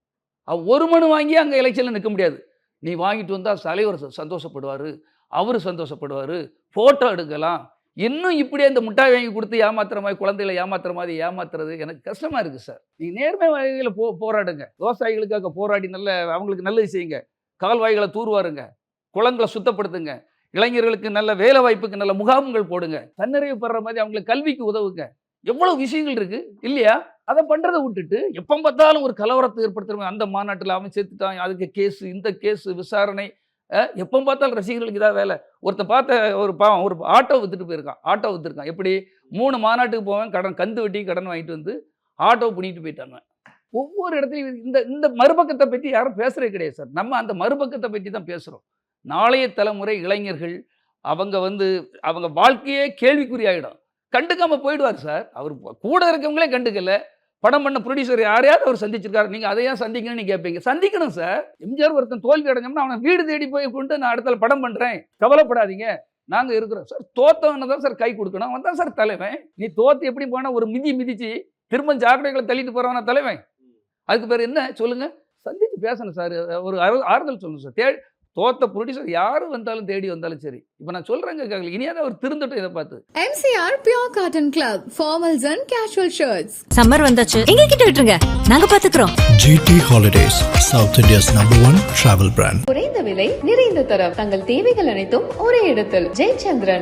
S6: ஒரு மனு வாங்கி அங்கே எலெக்ஷனில் நிற்க முடியாது. நீ வாங்கிட்டு வந்தால் தலைவர் சந்தோஷப்படுவார். அவர் சந்தோஷப்படுவார். ஃபோட்டோ எடுக்கலாம். இன்னும் இப்படியே இந்த முட்டாய் வாங்கி கொடுத்து ஏமாத்துற மாதிரி குழந்தைகளை ஏமாத்துற மாதிரி ஏமாத்துறது எனக்கு கஷ்டமா இருக்கு சார். நீங்க நேர்மை வகையில் போ போராடுங்க. விவசாயிகளுக்காக போராடி நல்ல அவங்களுக்கு நல்லது செய்யுங்க. கால்வாய்களை தூர்வாருங்க. குளங்களை சுத்தப்படுத்துங்க. இளைஞர்களுக்கு நல்ல வேலை வாய்ப்புக்கு நல்ல முகாம்கள் போடுங்க. தன்னிறைவு பெற மாதிரி அவங்களுக்கு கல்விக்கு உதவுங்க. எவ்வளவு விஷயங்கள் இருக்கு இல்லையா? அதை பண்றதை விட்டுட்டு எப்போ பார்த்தாலும் ஒரு கலவரத்தை ஏற்படுத்துறவங்க அந்த மாநாட்டில் அவன் சேர்த்துட்டான். அதுக்கு கேஸ் இந்த கேஸ் விசாரணை எப்போ பார்த்தாலும் ரசிகர்களுக்கு இதாக வேலை. ஒருத்தன் பார்த்த ஒரு பாவம் ஒரு ஆட்டோ வித்துட்டு போயிருக்கான். ஆட்டோ வித்துருக்கான். எப்படி? மூணு மாநாட்டுக்கு போவேன் கடன் கந்து வட்டி கடன் வாங்கிட்டு வந்து ஆட்டோ பிடிக்கிட்டு போயிட்டாங்க ஒவ்வொரு இடத்துலையும் இந்த இந்த மறுபக்கத்தை பற்றி யாரும் பேசுகிறே கிடையாது சார். நம்ம அந்த மறுபக்கத்தை பற்றி தான் பேசுகிறோம் நாளைய தலைமுறை இளைஞர்கள் அவங்க வந்து அவங்க வாழ்க்கையே கேள்விக்குறியாகிடும் கண்டுக்காமல் போயிடுவார் சார். அவர் கூட இருக்கவங்களே கண்டுக்கலை. படம் பண்ண ப்ரொடியூசர் யாரையாவது அவர் சந்திச்சிருக்காரு. நீங்கள் அதை சந்திக்கணும்னு கேட்பீங்க சந்திக்கணும் சார் எம்ஜிஆர் ஒருத்தன் தோல்வி அடைஞ்சோம்னா அவனை வீடு தேடி போய் கொண்டு நான் அடுத்த படம் பண்ணுறேன் கவலைப்படாதீங்க. நாங்கள் இருக்கிறோம். சார் தோத்தவனை தான் சார் கை கொடுக்கணும். அவன் தான் சார் தலைவன். நீ தோத்து எப்படி போனா ஒரு மிதி மிதிச்சு திரும்ப சாக்கடைகளை தள்ளிட்டு போறவன தலைவன்? அதுக்கு பேர் என்ன? சொல்லுங்க. சந்திச்சு பேசணும் சார் ஒரு ஆறுதல் சொல்லணும் சார் தே தோத்த ப்ரொடியூசர் யார் வந்தாலும் தேடி வந்தாலும் சரி. இப்போ நான் சொல்கிறேங்க இனியாவது அவர் திருந்தட்டும் இதை பார்த்து.
S1: MCR Pure Cotton Club, formals and casual shirts.
S2: Summer வந்தாச்சு. எங்க கிட்ட விட்டுருங்க. நாங்க பாத்துக்கிறோம்.
S3: GT Holidays, South India's number one travel brand.
S4: குறைந்த விலை நிறைந்த தரம். தங்கள் தேவைகள் அனைத்தும் ஒரே இடத்தில். ஜெயச்சந்திரன்.